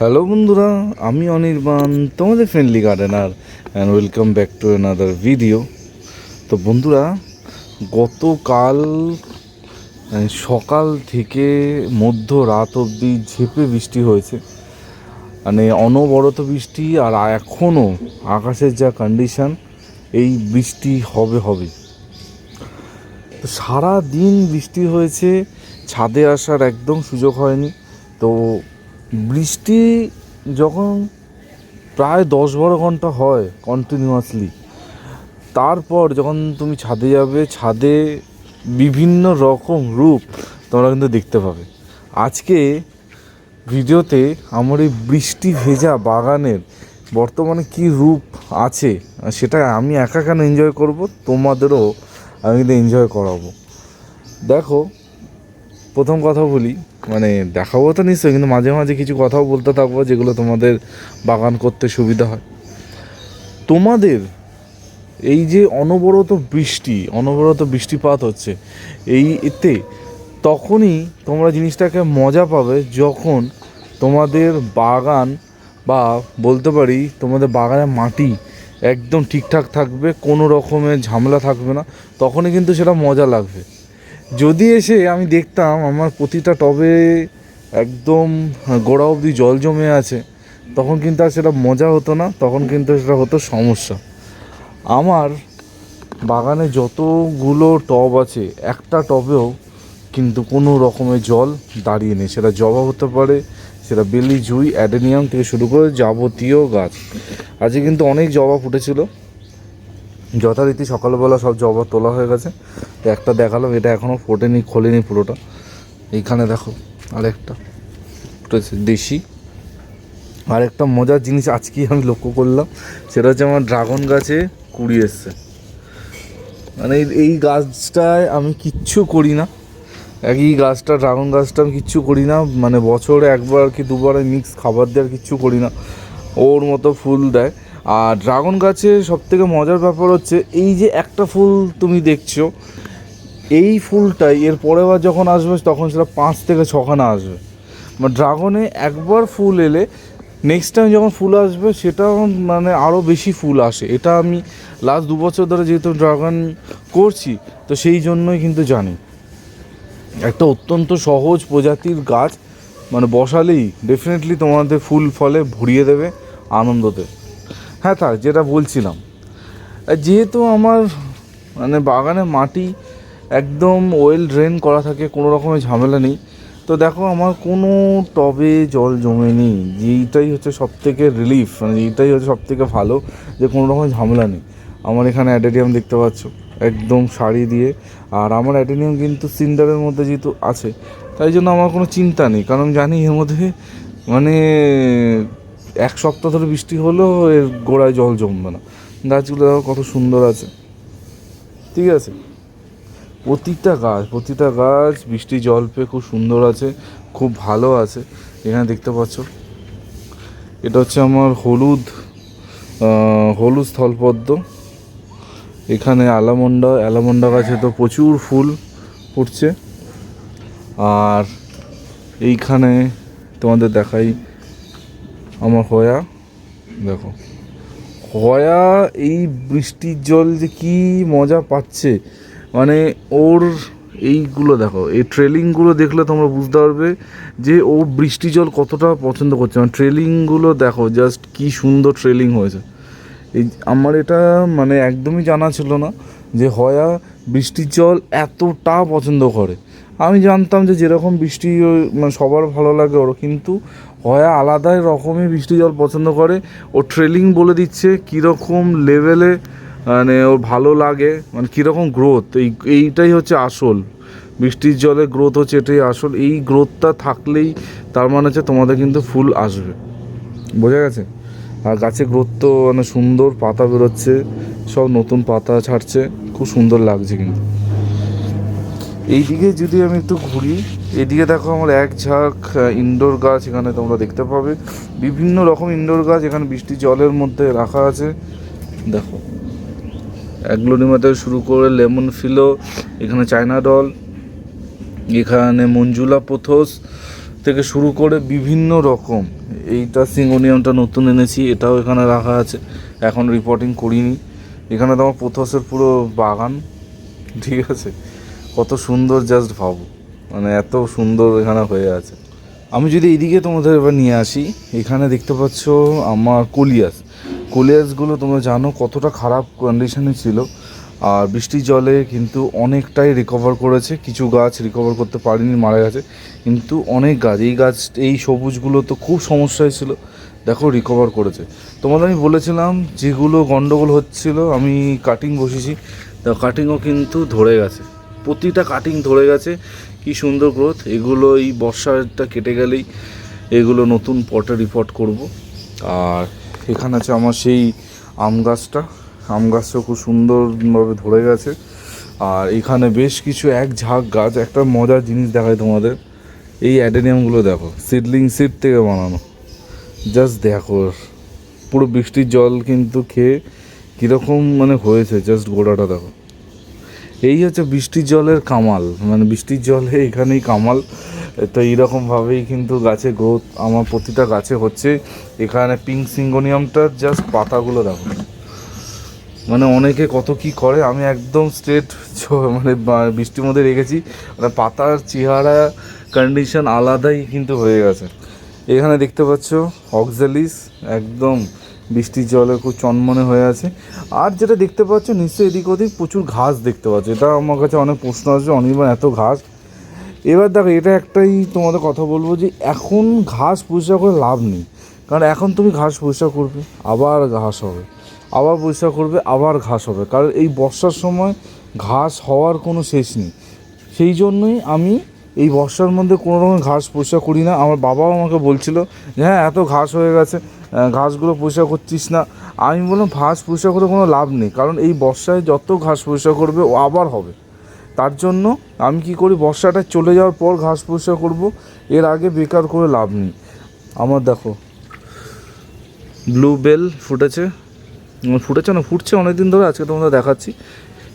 Hello বন্ধুরা, আমি অনির্বাণ, তোমাদের friendly gardener and welcome back to another video তো বন্ধুরা, গতকাল সকাল থেকে মধ্য রাত অবধি ঝেপে বৃষ্টি হয়েছে। মানে অনবরত বৃষ্টি আর এখনও আকাশের যা কন্ডিশান এই বৃষ্টি হবে হবে। সারা দিন বৃষ্টি হয়েছে, ছাদে আসার একদম সুযোগ হয়নি। তো বৃষ্টি যখন প্রায় দশ বারো ঘণ্টা হয় কন্টিনিউয়াসলি তারপর যখন তুমি ছাদে যাবে, ছাদে বিভিন্ন রকম রূপ তোমরা কিন্তু দেখতে পাবে। আজকে ভিডিওতে আমার এই বৃষ্টি ভেজা বাগানের বর্তমানে কি রূপ আছে, সেটা আমি একা কেন এনজয় করব, তোমাদেরও আমি কিন্তু এনজয় করাবো। দেখো, প্রথম কথা বলি মানে দেখাবো তো নিশ্চয়ই, কিন্তু মাঝে মাঝে কিছু কথাও বলতে থাকব যেগুলো তোমাদের বাগান করতে সুবিধা হয়। তোমাদের এই যে অনবরত বৃষ্টি, অনবরত বৃষ্টিপাত হচ্ছে, এই এতে তখনই তোমরা জিনিসটাকে মজা পাবে যখন তোমাদের বাগান বা বলতে পারি তোমাদের বাগানের মাটি একদম ঠিকঠাক থাকবে, কোনো রকমের ঝামেলা থাকবে না, তখনই কিন্তু সেটা মজা লাগবে। যদি এসে আমি দেখতাম আমার প্রতিটা টবে একদম গোড়া অবধি জল জমে আছে, তখন কিন্তু আর সেটা মজা হতো না, তখন কিন্তু সেটা হতো সমস্যা। আমার বাগানে যতগুলো টব আছে, একটা টবেও কিন্তু কোনো রকমের জল দাঁড়িয়ে নেই। সেটা জবা হতে পারে, সেটা বেলি, জুই, অ্যাডেনিয়াম থেকে শুরু করে যাবতীয় গাছ। আজকে কিন্তু অনেক জবা ফুটেছিল। যথারীতি সকালবেলা সব জবা তোলা হয়ে গেছে। একটা দেখালাম, এটা এখনও ফোটেনি, খোলেনি পুরোটা। এইখানে দেখো, আরেকটা দেশি। আর একটা মজার জিনিস আজকেই আমি লক্ষ্য করলাম, সেটা হচ্ছে আমার ড্রাগন গাছে কুড়ি এসছে। মানে এই গাছটায় আমি কিচ্ছু করি না। একই গাছটা, ড্রাগন গাছটা আমি কিচ্ছু করি না। মানে বছরে একবার কি দুবার মিক্স খাবার দেওয়ার কিচ্ছু করি না। ওর মতো ফুল দেয়। আর ড্রাগন গাছে সব থেকে মজার ব্যাপার হচ্ছে, এই যে একটা ফুল তুমি দেখছ, এই ফুলটাই এর পরের বার যখন আসবে, তখন সেটা পাঁচ থেকে ছখানা আসবে। মানে ড্রাগনে একবার ফুল এলে নেক্সট টাইম যখন ফুল আসবে সেটা মানে আরও বেশি ফুল আসে। এটা আমি লাস্ট দু বছর ধরে যেহেতু ড্রাগন করছি, তো সেই জন্যই কিন্তু জানি। একটা অত্যন্ত সহজ প্রজাতির গাছ মানে বসালেই ডেফিনেটলি তোমাদের ফুল ফলে ভরিয়ে দেবে, আনন্দতে। হ্যাঁ তা যেটা বলছিলাম। যেহেতু আমার মানে বাগানে মাটি একদম ওয়েল ড্রেন করা থাকে, কোনো রকমের ঝামেলা নেই। তো দেখো, আমার কোনো টবে জল জমেনি যেইটাই হচ্ছে সব থেকে রিলিফ মানে এইটাই হচ্ছে সব থেকে ভালো, যে কোনো রকমের ঝামেলা নেই। আমার এখানে অ্যাডেরিয়াম দেখতে পাচ্ছ, একদম শাড়ি দিয়ে। আর আমার অ্যাডেনিয়াম কিন্তু সিন্ডারের মধ্যে যেহেতু আছে, তাই জন্য আমার কোনো চিন্তা নেই। কারণ জানি এর মধ্যে মানে এক সপ্তাহ ধরে বৃষ্টি হলেও এর গোড়ায় জল জমবে না। গাছগুলো দেখো কত সুন্দর আছে। ঠিক আছে? প্রতিটা গাছ প্রতিটা গাছ, বৃষ্টি, জল পেয়ে খুব সুন্দর আছে, খুব ভালো আছে। এখানে দেখতে পাচ্ছ, এটা হচ্ছে আমার হলুদ হলুদ স্থলপদ্ম। এখানে অ্যালামন্ডা অ্যালামন্ডা গাছে তো প্রচুর ফুল ফুটছে। আর এইখানে তোমাদের দেখাই আমার হয়া দেখো। হয়া এই বৃষ্টির জল যে কি মজা পাচ্ছে। মানে ওর এইগুলো দেখো, এই ট্রেলিংগুলো দেখলে তোমরা বুঝতে পারবে যে ও বৃষ্টি জল কতটা পছন্দ করছে। মানে ট্রেলিংগুলো দেখো জাস্ট কি সুন্দর ট্রেলিং হয়েছে। এই আমার এটা মানে একদমই জানা ছিল না যে হয়া বৃষ্টির জল এতটা পছন্দ করে। আমি জানতাম যে যেরকম বৃষ্টি মানে সবার ভালো লাগে ওর, কিন্তু হয় আলাদাই রকমই বৃষ্টি জল পছন্দ করে। ও ট্রেলিং বলে দিচ্ছে কীরকম লেভেলে মানে ওর ভালো লাগে মানে কীরকম গ্রোথ এই, এইটাই হচ্ছে আসল। বৃষ্টির জলে গ্রোথ হচ্ছে এটাই আসল, এই গ্রোথটা থাকলেই তার মানে হচ্ছে তোমাদের কিন্তু ফুল আসবে। বোঝা গেছে? আর গাছে গ্রোথ তো মানে সুন্দর, পাতা বেরোচ্ছে, সব নতুন পাতা ছাড়ছে, খুব সুন্দর লাগছে কিন্তু। এইদিকে যদি আমি একটু ঘুরি, এদিকে দেখো আমার এক ঝাঁক ইনডোর গাছ এখানে তোমরা দেখতে পাবে। বিভিন্ন রকম ইনডোর গাছ এখানে বৃষ্টি জলের মধ্যে রাখা আছে। দেখো। অ্যাগ্লোনিমা থেকে শুরু করে লেমন ফিলো, এখানে চায়না ডল, এখানে মঞ্জুলা পোথোস থেকে শুরু করে বিভিন্ন রকম। এইটা সিঙ্গোনিয়ামটা নতুন এনেছি, এটাও এখানে রাখা আছে। এখন রিপোর্টিং করিনি। এখানে তোমার পোথসের পুরো বাগান, ঠিক আছে? কত সুন্দর জাস্ট ভাবো। মানে এত সুন্দর এখানে হয়ে আছে। আমি যদি এইদিকে তোমাদের এবার নিয়ে আসি, এখানে দেখতে পাচ্ছ আমার কলিয়াস। কলিয়াসগুলো তোমরা জানো কতটা খারাপ কন্ডিশনে ছিল। আর বৃষ্টির জলে কিন্তু অনেকটাই রিকভার করেছে। কিছু গাছ রিকভার করতে পারেনি, মারা গেছে। কিন্তু অনেক গাছ, এই গাছ, এই সবুজগুলো তো খুব সমস্যায় ছিল। দেখো রিকভার করেছে। তোমাদের আমি বলেছিলাম যেগুলো গন্ডগোল হচ্ছিল, আমি কাটিং বসেছি তা কাটিংও কিন্তু ধরে গেছে। প্রতিটা কাটিং ধরে গেছে। কি সুন্দর গ্রোথ এগুলো এই বর্ষাটা কেটে গেলেই এগুলো নতুন পটে রিপোর্ট করব। আর এখানে আছে আমার সেই আম গাছটা। আম গাছটা খুব সুন্দরভাবে ধরে গেছে। আর এখানে বেশ কিছু এক ঝাঁক গাছ। একটা মজার জিনিস দেখায় তোমাদের। এই অ্যাডেনিয়ামগুলো দেখো সিডলিং সিড থেকে বানানো। জাস্ট দেখো, পুরো বৃষ্টির জল কিন্তু খেয়ে কীরকম মানে হয়েছে। জাস্ট গোড়াটা দেখো। এই হচ্ছে বৃষ্টির জলের কামাল। মানে বৃষ্টির জলে এখানেই কামাল। তো এইরকমভাবেই কিন্তু গাছে গ্রোথ আমার প্রতিটা গাছে হচ্ছে। এখানে পিঙ্ক সিঙ্গোনিয়ামটার জাস্ট পাতাগুলো দেখো। মানে অনেকে কত কি করে, আমি একদম স্ট্রেট মানে বৃষ্টির মধ্যে রেখেছি। মানে পাতার চেহারা কন্ডিশন আলাদাই কিন্তু হয়ে গেছে। এখানে দেখতে পাচ্ছ অক্সালিস একদম বৃষ্টির জলে খুব চনমনে হয়ে আছে। আর যেটা দেখতে পাচ্ছ, নিশ্চয়ই এদিক ওদিক প্রচুর ঘাস দেখতে পাচ্ছ। এটা আমার কাছে অনেক প্রশ্ন আসছে, অনির্বাণ, এত ঘাস? এবার দেখো, এটা একটাই তোমাদের কথা বলব যে, এখন ঘাস পরিষ্কার করে লাভ নেই। কারণ এখন তুমি ঘাস পরিষ্কার করবে, আবার ঘাস হবে। আবার পরিষ্কার করবে, আবার ঘাস হবে। কারণ এই বর্ষার সময় ঘাস হওয়ার কোনো শেষ নেই। সেই জন্যই আমি এই বর্ষার মধ্যে কোনো রকম ঘাস পরিষ্কার করি না। আমার বাবাও আমাকে বলছিল যে হ্যাঁ এত ঘাস হয়ে গেছে। ঘাসগুলো পরিষ্কার করছিস না। আমি বললাম, ঘাস পরিষ্কার করে কোনো লাভ নেই, কারণ এই বর্ষায় যত ঘাস পরিষ্কার করবে, ও আবার হবে। তার জন্য আমি কি করি, বর্ষাটা চলে যাওয়ার পর ঘাস পরিষ্কার করব, এর আগে বেকার করে লাভ নেই। আমার দেখো ব্লু বেল ফুটেছে। ফুটেছে না, ফুটছে অনেক দিন ধরে, আজকে তোমাদের দেখাচ্ছি।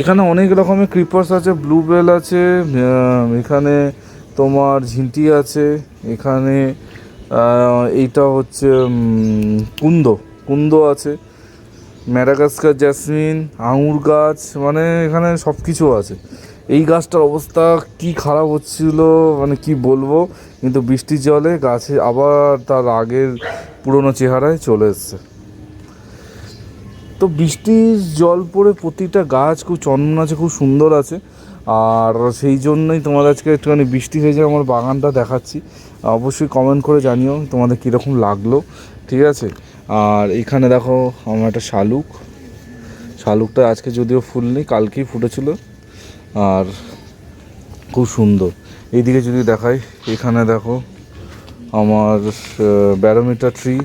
এখানে অনেক রকমের ক্রিপার্স আছে ব্লু বেল আছে এখানে তোমার ঝিন্টি আছে, এখানে এইটা হচ্ছে কুন্দ। কুন্দ আছে, ম্যাডাগাস্কার, জ্যাসমিন, আঙুর গাছ মানে এখানে সব কিছু আছে। এই গাছটার অবস্থা কি খারাপ হচ্ছিল মানে কি বলব, কিন্তু বৃষ্টির জলে গাছে আবার তার আগের পুরনো চেহারায় চলে এসছে। তো বৃষ্টির জল পড়ে প্রতিটা গাছ খুব চন্দন আছে, খুব সুন্দর আছে। আর সেই জন্যই তোমাদের আজকে একটুখানি বৃষ্টি হয়ে যায়, আমার বাগানটা দেখাচ্ছি। অবশ্যই কমেন্ট করে জানিও তোমাদের কীরকম লাগল, ঠিক আছে? আর এখানে দেখো আমার একটা শালুক। শালুকটা আজকে যদিও ফুল নেই, কালকেই ফুটেছিল। আর খুব সুন্দর। এইদিকে যদি দেখাই, এখানে দেখো আমার ব্যারোমিটার ট্রি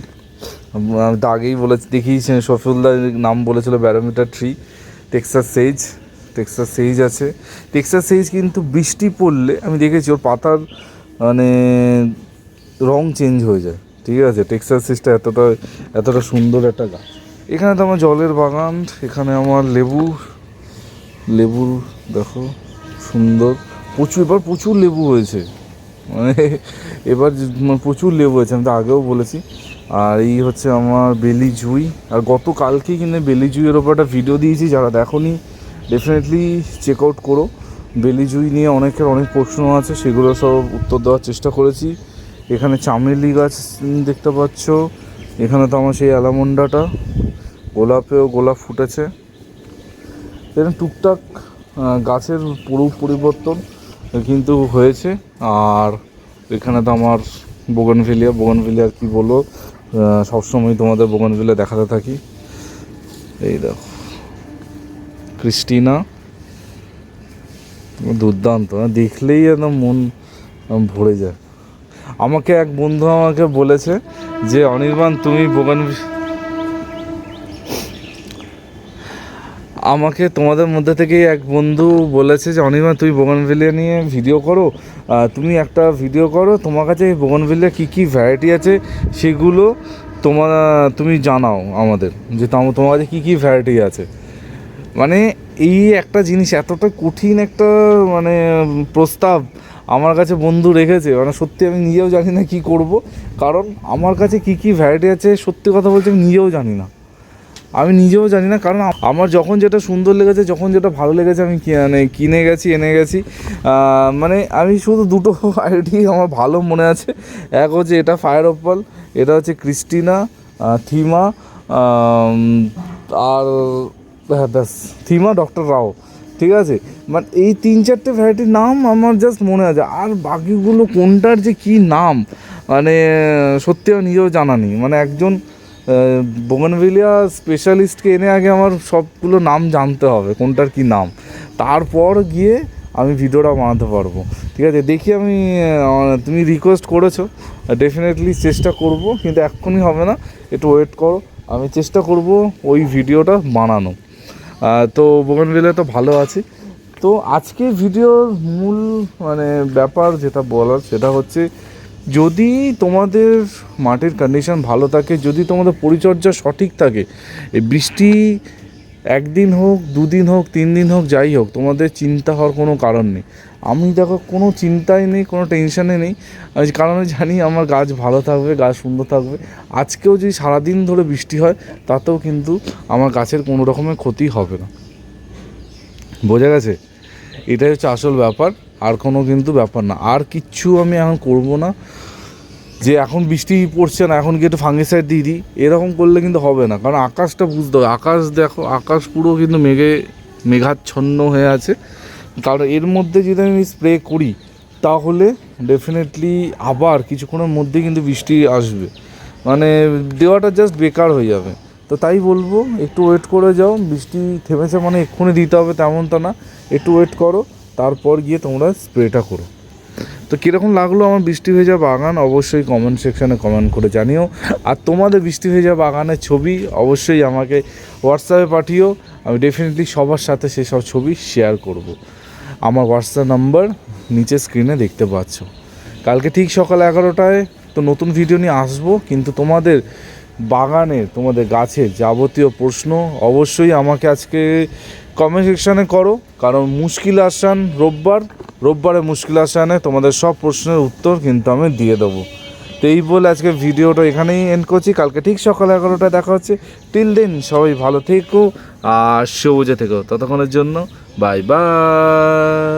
আমি তো আগেই বলেছি, দেখিয়েছি, শফিউল্লাহ নাম বলেছিল barometer tree Texas sage Texas sage আছে। টেক্সাস সেইজ কিন্তু বৃষ্টি পড়লে, আমি দেখেছি ওর পাতার মানে রং চেঞ্জ হয়ে যায়। ঠিক আছে? টেক্সাস সেইজটা এতটা এতটা সুন্দর একটা গাছ। এখানে তো আমার জলের বাগান, এখানে আমার লেবু লেবুর দেখো, সুন্দর। প্রচুর, এবার প্রচুর লেবু হয়েছে। মানে এবার মানে প্রচুর লেবু হয়েছে, আমি তো আগেও বলেছি। আর এই হচ্ছে আমার বেলি জুই। আর গতকালকেই কিন্তু বেলি জুইয়ের ওপর একটা ভিডিও দিয়েছি, যারা দেখোনি ডেফিনেটলি চেক আউট করো। বেলি জুই নিয়ে অনেকের অনেক প্রশ্ন আছে, সেগুলো সব উত্তর দেওয়ার চেষ্টা করেছি। এখানে চামেলি গাছ দেখতে পাচ্ছ। এখানে তো আমার সেই অ্যালামন্ডাটা, গোলাপেও গোলাপ ফুটেছে। এরকম টুকটাক গাছের পুরো পরিবর্তন কিন্তু হয়েছে। আর এখানে তো আমার বোগনভিলিয়া বোগনভিলিয়া কি বলব সবসময় তোমাদের বোগনভিলিয়া দেখাতে থাকি। এই দেখো। ক্রিস্টিনা। দুর্দান্ত। দেখলেই একদম মন ভরে যায়। আমাকে এক বন্ধু আমাকে বলেছে যে, অনির্বাণ, তুমি বোগান আমাকে তোমাদের মধ্যে থেকেই এক বন্ধু বলেছে যে, অনির্বাণ, তুমি বোগানভিলিয়া নিয়ে ভিডিও করো। তুমি একটা ভিডিও করো। তোমার কাছে বোগানভিলিয়া কী কী ভ্যারাইটি আছে সেগুলো তোমার, তুমি জানাও আমাদের। যে, তাম- তোমার কাছে কী কী ভ্যারাইটি আছে? মানে এই একটা জিনিস এতটা কঠিন একটা মানে প্রস্তাব আমার কাছে বন্ধু রেখেছে। মানে সত্যি আমি নিজেও জানি না কী করব। কারণ আমার কাছে কী কী ভ্যারাইটি আছে, সত্যি কথা বলছি আমি নিজেও জানি না। আমি নিজেও জানি না, কারণ আমার যখন যেটা সুন্দর লেগেছে, যখন যেটা ভালো লেগেছে, আমি মানে কিনে গেছি, এনে গেছি। মানে আমি শুধু দুটো আইডি আমার ভালো মনে আছে। এক হচ্ছে এটা ফায়ার অপল এটা হচ্ছে ক্রিস্টিনা থিমা আর ব্যাস। থিমা ডক্টর রাও, ঠিক আছে? মানে এই তিন চারটে ভ্যারাইটির নাম আমার জাস্ট মনে আছে। আর বাকিগুলো কোনটার যে কী নাম মানে সত্যি আমার নিজেও জানা নেই। মানে একজন বোগনভিলিয়া স্পেশালিস্টকে এনে আগে আমার সবগুলো নাম জানতে হবে, কোনটার কি নাম। তারপর গিয়ে আমি ভিডিওটা বানাতে পারব। ঠিক আছে? দেখি আমি তুমি রিকোয়েস্ট করেছ ডেফিনেটলি চেষ্টা করব, কিন্তু এক্ষুনি হবে না। একটু ওয়েট করো। আমি চেষ্টা করব ওই ভিডিওটা বানানো তো বোগনভিলিয়া তো ভালো আছি। তো আজকে ভিডিওর মূল মানে ব্যাপার যেটা বলার, সেটা হচ্ছে যদি তোমাদের মাটির কন্ডিশন ভালো থাকে, যদি তোমাদের পরিচর্যা সঠিক থাকে, এই বৃষ্টি একদিন হোক, দুদিন হোক তিন দিন হোক, যাই হোক, তোমাদের চিন্তা হওয়ার কোনো কারণ নেই। আমি দেখো কোনো চিন্তাই নেই, কোনো টেনশনে নেই। কারণ আমি জানি আমার গাছ ভালো থাকবে, গাছ সুন্দর থাকবে। আজকেও যদি সারাদিন ধরে বৃষ্টি হয়, তাতেও কিন্তু আমার গাছের কোনো রকমের ক্ষতি হবে না। বোঝা গেছে? এটাই হচ্ছে আসল ব্যাপার, আর কোনো কিন্তু ব্যাপার না। আর কিচ্ছু আমি এখন করব না। যে এখন বৃষ্টি পড়ছে না, এখন গিয়ে একটু ফাঙ্গিসাইড দিয়ে দিই, এরকম করলে কিন্তু হবে না। কারণ আকাশটা বুঝতে হবে, আকাশ দেখো, আকাশ পুরো কিন্তু মেঘে, মেঘাচ্ছন্ন হয়ে আছে। কারণ এর মধ্যে যদি আমি স্প্রে করি, তাহলে ডেফিনেটলি আবার কিছুক্ষণের মধ্যে কিন্তু বৃষ্টি আসবে। মানে দেওয়াটা জাস্ট বেকার হয়ে যাবে। তো তাই বলব, একটু ওয়েট করে যাও। বৃষ্টি থেমেছে মানে এক্ষুনি দিতে হবে তেমন তো না। একটু ওয়েট করো, তারপর গিয়ে তোমরা স্প্রেটা করো। তো কীরকম লাগল আমার বৃষ্টি ভেজা বাগান? অবশ্যই কমেন্ট সেকশানে কমেন্ট করে জানিও। আর তোমাদের বৃষ্টি ভেজা বাগানের ছবি অবশ্যই আমাকে হোয়াটসঅ্যাপে পাঠিও। আমি ডেফিনেটলি সবার সাথে সেসব ছবি শেয়ার করব। আমার হোয়াটসঅ্যাপ নাম্বার নিচে স্ক্রিনে দেখতে পাচ্ছ। কালকে ঠিক সকাল এগারোটায় তো নতুন ভিডিও নিয়ে আসব, কিন্তু তোমাদের বাগানের তোমাদের গাছের যাবতীয় প্রশ্ন অবশ্যই আমাকে আজকে কমেন্ট সেকশানে করো, কারণ মুশকিল আসান রোববার, রোববারে মুশকিল আসানে তোমাদের সব প্রশ্নের উত্তর কিন্তু আমি দিয়ে দেবো। তো এই বলে আজকে ভিডিওটা এখানেই এন্ড করছি, কালকে ঠিক সকাল এগারোটায় দেখা হচ্ছে। টিল দেন সবাই ভালো থেকো আর সবুজে থেকো। ততক্ষণের জন্য Bye-bye!